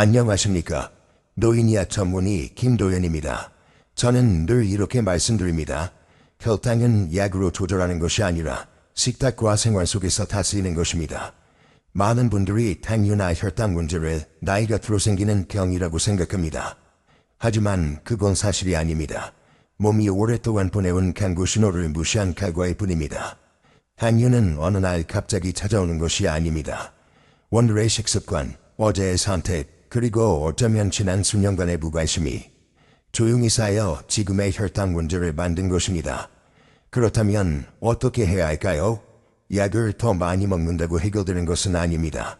안녕하십니까. 노인이야 전문의 김도현입니다. 저는 늘 이렇게 말씀드립니다. 혈당은 약으로 조절하는 것이 아니라 식탁과 생활 속에서 다스리는 것입니다. 많은 분들이 당뇨나 혈당 문제를 나이가 들어 생기는 병이라고 생각합니다. 하지만 그건 사실이 아닙니다. 몸이 오랫동안 보내온 강구 신호를 무시한 결과일 뿐입니다. 당뇨는 어느 날 갑자기 찾아오는 것이 아닙니다. 오늘의 식습관, 어제의 선택, 그리고 어쩌면 지난 수년간의 무관심이 조용히 쌓여 지금의 혈당 문제를 만든 것입니다. 그렇다면 어떻게 해야 할까요? 약을 더 많이 먹는다고 해결되는 것은 아닙니다.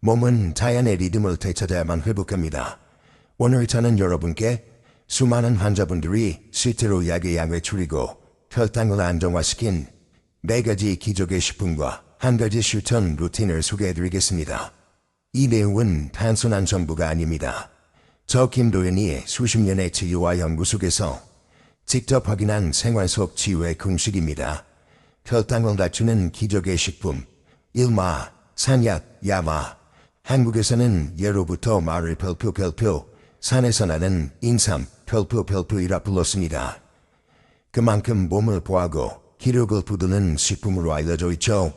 몸은 자연의 리듬을 되찾아야만 회복합니다. 오늘 저는 여러분께 수많은 환자분들이 실제로 약의 양을 줄이고 혈당을 안정화시킨 네 가지 기적의 식품과 한 가지 실천 루틴을 소개해드리겠습니다. 이 내용은 단순한 정보가 아닙니다. 저 김도현이 수십 년의 치유와 연구 속에서 직접 확인한 생활 속 치유의 공식입니다. 혈당을 낮추는 기적의 식품, 일마, 산약, 야마. 한국에서는 예로부터 말을 펼표 펼표, 산에서 나는 인삼, 펼표 펼표이라 불렀습니다. 그만큼 몸을 보하고 기력을 부드는 식품으로 알려져 있죠.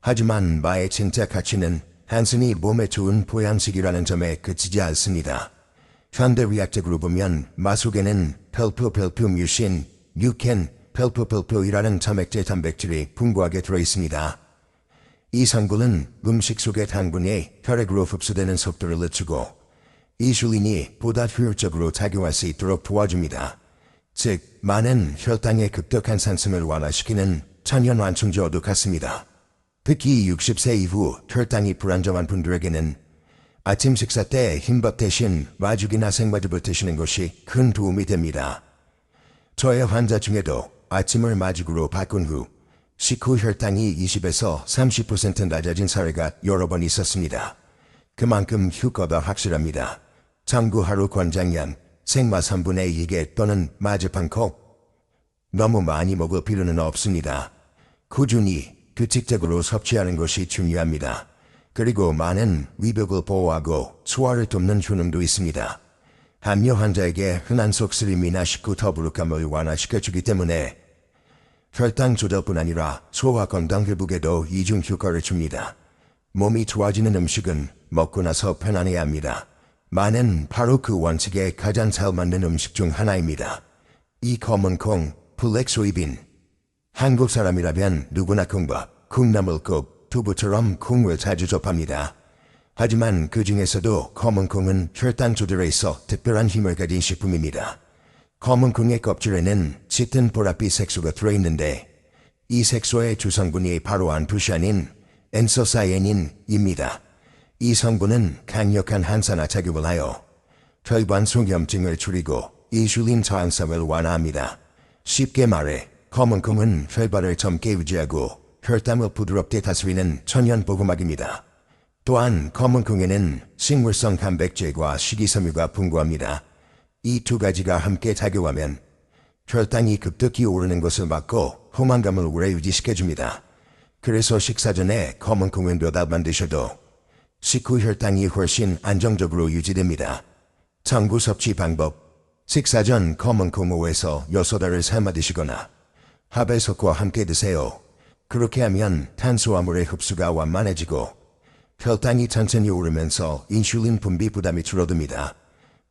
하지만 마의 진짜 가치는 한순히 몸에 좋은 보양식이라는 점에 그치지 않습니다. 현대 의학적으로 보면 마 속에는 펠프펠프 뮤신, 뉴켄, 펠프펠프이라는 점액제 단백질이 풍부하게 들어있습니다. 이 성분은 음식 속의 당분이 혈액으로 흡수되는 속도를 늦추고 이슐린이 보다 효율적으로 작용할 수 있도록 도와줍니다. 즉, 많은 혈당의 급격한 상승을 완화시키는 천연 완충제와도 같습니다. 특히 60세 이후 혈당이 불안정한 분들에게는 아침 식사 때 흰밥 대신 마죽이나 생마즙을 드시는 것이 큰 도움이 됩니다. 저의 환자 중에도 아침을 마죽으로 바꾼 후 식후 혈당이 20에서 30% 낮아진 사례가 여러 번 있었습니다. 그만큼 효과가 확실합니다. 장구 하루 권장량 생마 3분의 2개 또는 마즙 한 컵. 너무 많이 먹을 필요는 없습니다. 꾸준히 규칙적으로 섭취하는 것이 중요합니다. 그리고 많은 위벽을 보호하고 소화를 돕는 효능도 있습니다. 함유 환자에게 흔한 속쓰림이나 식후 더부룩함을 완화시켜주기 때문에 혈당 조절뿐 아니라 소화 건강 회복에도 이중 효과를 줍니다. 몸이 좋아지는 음식은 먹고 나서 편안해야 합니다. 마는 바로 그 원칙에 가장 잘 맞는 음식 중 하나입니다. 이 검은 콩, 블랙 소이빈. 한국 사람이라면 누구나 콩밥, 콩나물국, 두부처럼 콩을 자주 접합니다. 하지만 그 중에서도 검은 콩은 혈당 조절에 있어 특별한 힘을 가진 식품입니다. 검은 콩의 껍질에는 짙은 보랏빛 색소가 들어있는데 이 색소의 주성분이 바로 안토시아닌, 엔소사이닌입니다. 이 성분은 강력한 항산화 작용을 하여 혈관 소염증을 줄이고 이슐린 저항성을 완화합니다. 쉽게 말해 검은 콩은 혈관을 젊게 유지하고 혈당을 부드럽게 다스리는 천연 보호막입니다. 또한 검은 콩에는 식물성 단백질과 식이섬유가 풍부합니다. 이 두 가지가 함께 작용하면 혈당이 급격히 오르는 것을 막고 포만감을 오래 유지시켜줍니다. 그래서 식사 전에 검은 콩은 몇 알만 드셔도 식후 혈당이 훨씬 안정적으로 유지됩니다. 참고 섭취 방법 식사 전 검은 콩 5에서 6알을 삶아 드시거나 하베석과 함께 드세요. 그렇게 하면 탄수화물의 흡수가 완만해지고 혈당이 천천히 오르면서 인슐린 분비 부담이 줄어듭니다.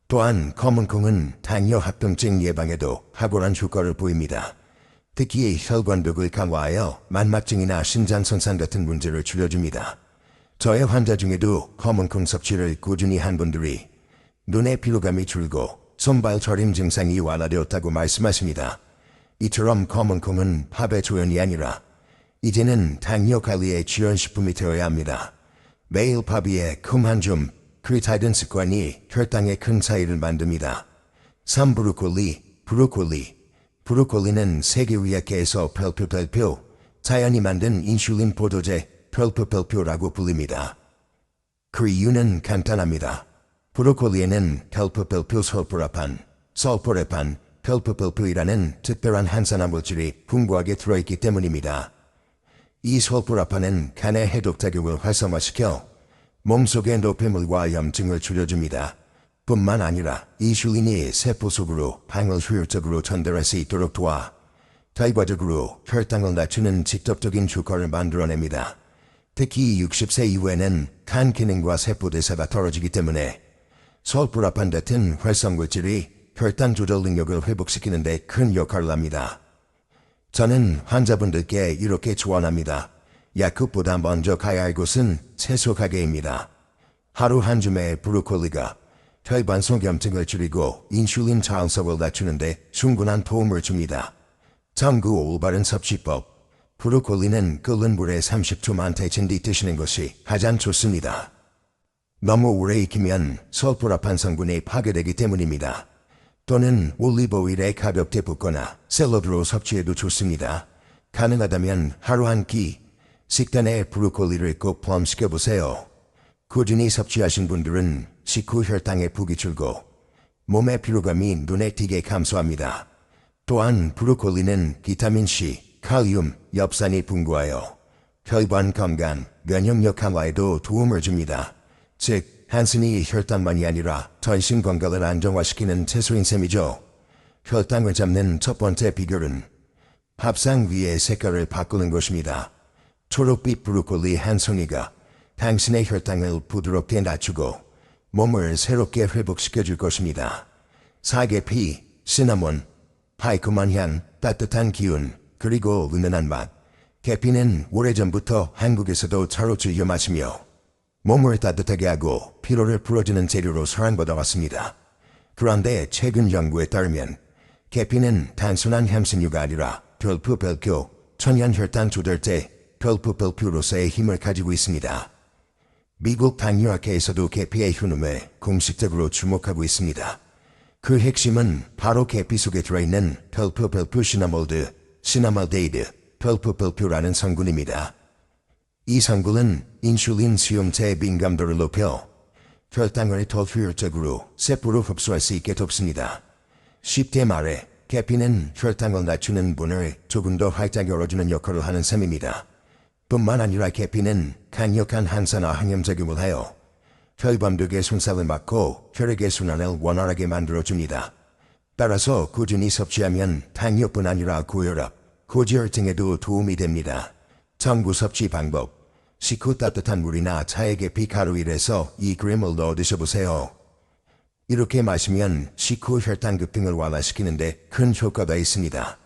또한 검은 콩은 당뇨 합병증 예방에도 탁월한 효과를 보입니다. 특히 혈관벽을 강화하여 만막증이나 신장손상 같은 문제를 줄여줍니다. 저의 환자 중에도 검은 콩 섭취를 꾸준히 한 분들이 눈의 피로감이 줄고 손발 저림 증상이 완화되었다고 말씀하십니다. 이처럼 검은 콩은 밥의 조연이 아니라 이제는 당뇨 관리의 지원식품이 되어야 합니다. 매일 밥 위에 콩한 줌, 크리타이든 습관이 혈당에 큰 차이를 만듭니다. 3. 브로콜리, 브로콜리. 브로콜리는 세계의학회에서 펠표펠표, 자연이 만든 인슐린 포도제 펠표펠표라고 불립니다. 그 이유는 간단합니다. 브로콜리에는 펠표펠표 솔포라판, 솔포레판, 펠표펠표이라는 특별한 항산화 물질이 풍부하게 들어있기 때문입니다. 이 솔포라판은 간의 해독작용을 활성화시켜 몸속의 노폐물과 염증을 줄여줍니다. 뿐만 아니라 인슐린이 세포 속으로 방을 효율적으로 전달할 수 있도록 도와 결과적으로 혈당을 낮추는 직접적인 효과를 만들어냅니다. 특히 60세 이후에는 간 기능과 세포 대사가 떨어지기 때문에 설프라판 같은 활성물질이 혈당 조절 능력을 회복시키는 데 큰 역할을 합니다. 저는 환자분들께 이렇게 조언합니다. 약국보다 먼저 가야 할 곳은 채소 가게입니다. 하루 한 줌의 브로콜리가 혈관속 염증을 줄이고 인슐린 저항성을 낮추는데 충분한 도움을 줍니다. 참고 올바른 섭취법. 브로콜리는 끓는 물에 30초만 데친 뒤 드시는 것이 가장 좋습니다. 너무 오래 익히면 설프라판 성분이 파괴되기 때문입니다. 또는 올리브 오일에 가볍게 붓거나 샐러드로 섭취해도 좋습니다. 가능하다면 하루 한 끼 식단에 브로콜리를 꼭 포함시켜 보세요. 꾸준히 섭취하신 분들은 식후 혈당의 폭이 줄고 몸의 피로감이 눈에 띄게 감소합니다. 또한 브로콜리는 비타민C, 칼륨, 엽산이 풍부하여 혈관 건강, 면역력 강화에도 도움을 줍니다. 즉, 한순히 혈당만이 아니라 전신 건강을 안정화시키는 채소인 셈이죠. 혈당을 잡는 첫 번째 비결은 밥상 위의 색깔을 바꾸는 것입니다. 초록빛 브로콜리 한 송이가 당신의 혈당을 부드럽게 낮추고 몸을 새롭게 회복시켜 줄 것입니다. 사계피, 시나몬, 달콤한 향, 따뜻한 기운, 그리고 은은한 맛. 계피는 오래전부터 한국에서도 차로 즐겨 마시며 몸을 따뜻하게 하고 피로를 풀어주는 재료로 사랑받아왔습니다. 그런데 최근 연구에 따르면 계피는 단순한 향신료가 아니라 별푸별교, 천연 혈당 조절제, 별푸별표로서의 힘을 가지고 있습니다. 미국 당뇨학회에서도 계피의 효능에 공식적으로 주목하고 있습니다. 그 핵심은 바로 계피 속에 들어있는 펠프펠프 시나몰드, 시나말데이드, 펠프펠프라는 성분입니다. 이 성분은 인슐린 수용체의 민감도를 높여 혈당을 더 효율적으로 세포로 흡수할 수 있게 돕습니다. 쉽게 말해 계피는 혈당을 낮추는 문을 조금 더 활짝 열어주는 역할을 하는 셈입니다. 뿐만 아니라 계피는 강력한 항산화 항염작용을 하여 혈관벽의 손상을 막고 혈액의 순환을 원활하게 만들어줍니다. 따라서 꾸준히 섭취하면 당뇨뿐 아니라 고혈압, 고지혈증에도 도움이 됩니다. 정부 섭취 방법 식후 따뜻한 물이나 차에 계피 가루 1에서 2g을 넣어 드셔보세요. 이렇게 마시면 식후 혈당 급등을 완화시키는데 큰 효과가 있습니다.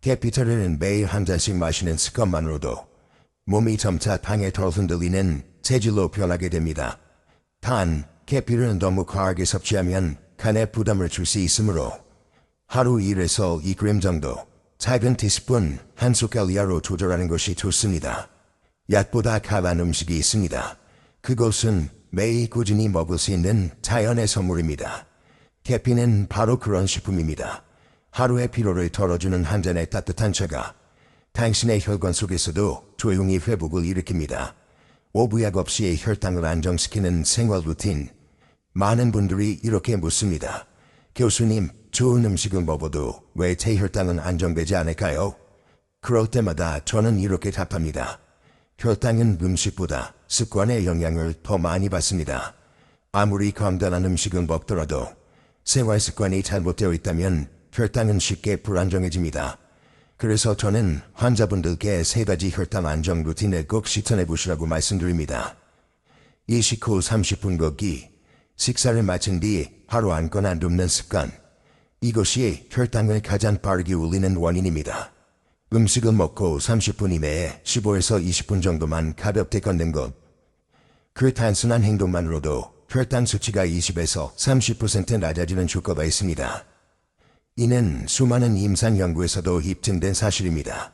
계피차를 매일 한 잔씩 마시는 습관만으로도 몸이 점차 당에 덜 흔들리는 체질로 변하게 됩니다. 단, 계피를 너무 과하게 섭취하면 간에 부담을 줄 수 있으므로 하루 1에서 2g 정도 작은 티스푼 한 숟갈 이하로 조절하는 것이 좋습니다. 약보다 강한 음식이 있습니다. 그것은 매일 꾸준히 먹을 수 있는 자연의 선물입니다. 계피는 바로 그런 식품입니다. 하루의 피로를 덜어주는 한 잔의 따뜻한 차가 당신의 혈관 속에서도 조용히 회복을 일으킵니다. 오부약 없이 혈당을 안정시키는 생활 루틴. 많은 분들이 이렇게 묻습니다. 교수님, 좋은 음식을 먹어도 왜 제 혈당은 안정되지 않을까요? 그럴 때마다 저는 이렇게 답합니다. 혈당은 음식보다 습관의 영향을 더 많이 받습니다. 아무리 건강한 음식을 먹더라도 생활 습관이 잘못되어 있다면 혈당은 쉽게 불안정해집니다. 그래서 저는 환자분들께 세 가지 혈당 안정 루틴을 꼭 실천해 보시라고 말씀드립니다. 이 식후 30분 걷기, 식사를 마친 뒤 바로 앉거나 눕는 습관. 이것이 혈당을 가장 빠르게 올리는 원인입니다. 음식을 먹고 30분 이내에 15에서 20분 정도만 가볍게 걷는 것. 그 단순한 행동만으로도 혈당 수치가 20에서 30% 낮아지는 효과가 있습니다. 이는 수많은 임상 연구에서도 입증된 사실입니다.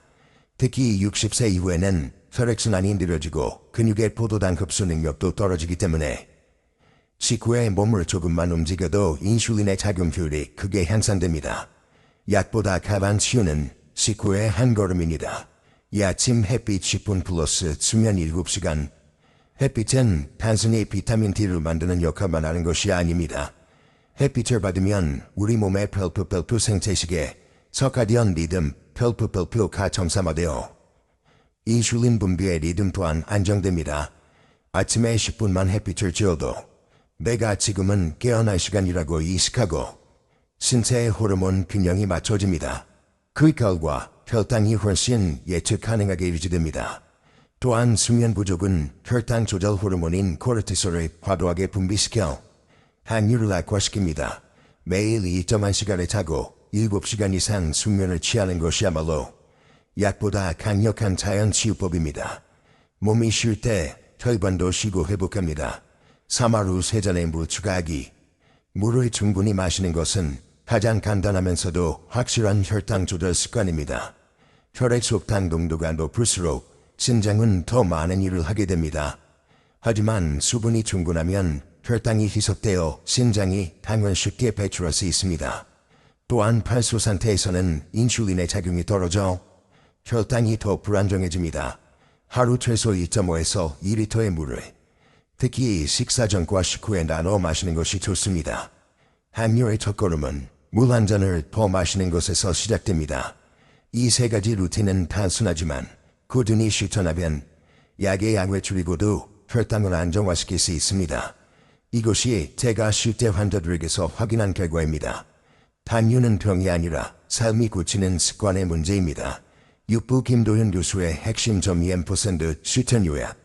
특히 60세 이후에는 혈액순환이 느려지고 근육의 포도당 흡수 능력도 떨어지기 때문에 식후에 몸을 조금만 움직여도 인슐린의 작용 효율이 크게 향상됩니다. 약보다 가장 쉬우는 식후의 한 걸음입니다. 이 아침 햇빛 10분 플러스 수면 7시간. 햇빛은 단순히 비타민 D를 만드는 역할만 하는 것이 아닙니다. 햇빛을 받으면 우리 몸의 펠프펠프 생체식에 서카디언 리듬 펠프펠프가 정상화되어 인슐린 분비의 리듬 또한 안정됩니다. 아침에 10분만 햇빛을 쬐어도 내가 지금은 깨어날 시간이라고 이식하고 신체의 호르몬 균형이 맞춰집니다. 그 결과 혈당이 훨씬 예측 가능하게 유지됩니다. 또한 수면 부족은 혈당 조절 호르몬인 코르티솔을 과도하게 분비시켜 항유를 악화시킵니다. 매일 2.1시간을 자고 7시간 이상 숙면을 취하는 것이야말로 약보다 강력한 자연 치유법입니다. 몸이 쉴 때 혈관도 쉬고 회복합니다. 사말 후 세잔의 물 추가하기. 물을 충분히 마시는 것은 가장 간단하면서도 확실한 혈당 조절 습관입니다. 혈액 속당 농도가 높을수록 신장은 더 많은 일을 하게 됩니다. 하지만 수분이 충분하면 혈당이 희석되어 신장이 당을 쉽게 배출할 수 있습니다. 또한 팔수 상태에서는 인슐린의 작용이 떨어져 혈당이 더 불안정해집니다. 하루 최소 2.5에서 2리터의 물을 특히 식사 전 과 식후에 나눠 마시는 것이 좋습니다. 항료의 첫걸음은 물 한 잔을 더 마시는 것에서 시작됩니다. 이 세 가지 루틴은 단순하지만 꾸준히 실천하면 약의 양을 줄이고도 혈당을 안정화시킬 수 있습니다. 이것이 제가 실제 환자들에게서 확인한 결과입니다. 단유는 병이 아니라 삶이 고치는 습관의 문제입니다. 육부 김도현 교수의 핵심 점2% 실천 요약.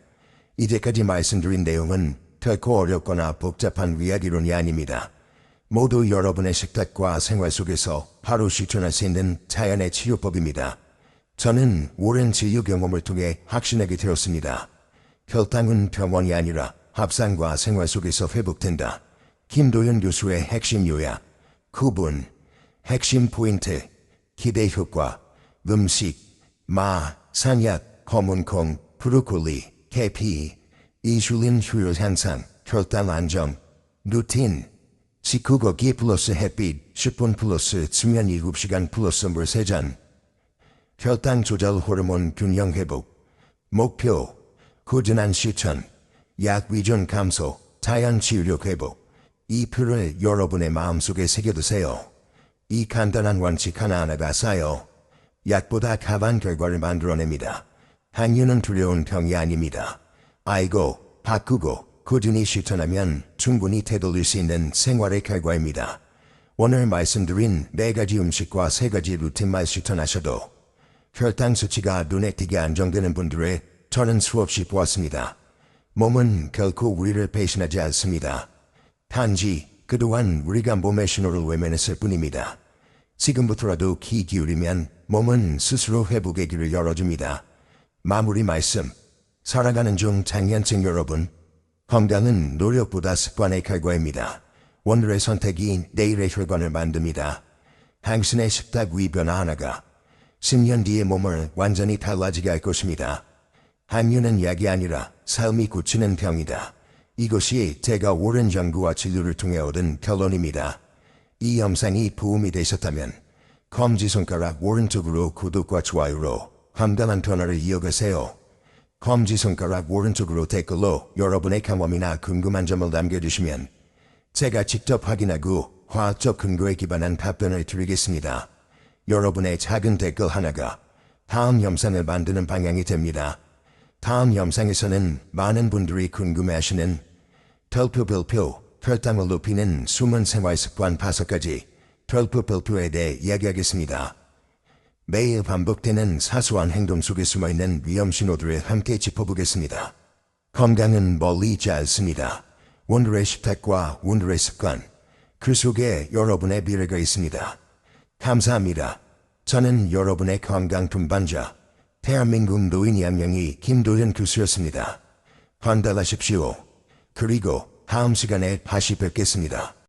이제까지 말씀드린 내용은 결코 어렵거나 복잡한 이론이 아닙니다. 모두 여러분의 식탁과 생활 속에서 바로 실천할 수 있는 자연의 치료법입니다. 저는 오랜 치유 경험을 통해 확신하게 되었습니다. 혈당은 병원이 아니라 합상과 생활 속에서 회복된다. 김도현 교수의 핵심 요약, 구분, 핵심 포인트, 기대 효과, 음식, 마, 산약, 검은콩, 브로콜리, 계피, 이슐린 효율 향상, 혈당 안정, 루틴, 식후거기 플러스 햇빛, 10분 플러스 수면 7시간 플러스 물 3잔, 혈당 조절 호르몬 균형 회복, 목표, 꾸준한 실천, 약 위전 감소, 자연 치유력 회복, 이 표를 여러분의 마음속에 새겨두세요. 이 간단한 원칙 하나 하나가 쌓여 약보다 가반 결과를 만들어냅니다. 항유는 두려운 병이 아닙니다. 알고, 바꾸고, 꾸준히 실천하면 충분히 되돌릴 수 있는 생활의 결과입니다. 오늘 말씀드린 네 가지 음식과 세 가지 루틴만 실천하셔도 혈당 수치가 눈에 띄게 안정되는 분들의 저는 수없이 보았습니다. 몸은 결코 우리를 배신하지 않습니다. 단지 그동안 우리가 몸의 신호를 외면했을 뿐입니다. 지금부터라도 귀 기울이면 몸은 스스로 회복의 길을 열어줍니다. 마무리 말씀. 살아가는 중 장년층 여러분, 건강은 노력보다 습관의 결과입니다. 오늘의 선택이 내일의 혈관을 만듭니다. 당신의 식탁 위 변화 하나가 10년 뒤의 몸을 완전히 달라지게 할 것입니다. 항유는 약이 아니라 삶이 고치는 병이다. 이것이 제가 오랜 연구와 진료를 통해 얻은 결론입니다. 이 영상이 도움이 되셨다면 검지손가락 오른쪽으로 구독과 좋아요로 간단한 변화를 이어가세요. 검지 손가락 오른쪽으로 댓글로 여러분의 경험이나 궁금한 점을 남겨주시면 제가 직접 확인하고 화학적 근거에 기반한 답변을 드리겠습니다. 여러분의 작은 댓글 하나가 다음 영상을 만드는 방향이 됩니다. 다음 영상에서는 많은 분들이 궁금해하시는 털표 별표, 혈당을 높이는 숨은 생활 습관 다섯 가지 털표 별표에 대해 이야기하겠습니다. 매일 반복되는 사소한 행동 속에 숨어있는 위험 신호들을 함께 짚어보겠습니다. 건강은 멀리 있지 않습니다. 오늘의 식탁과 오늘의 습관, 그 속에 여러분의 미래가 있습니다. 감사합니다. 저는 여러분의 건강 동반자, 대한민국 노인 양명이 김도현 교수였습니다. 환달하십시오. 그리고 다음 시간에 다시 뵙겠습니다.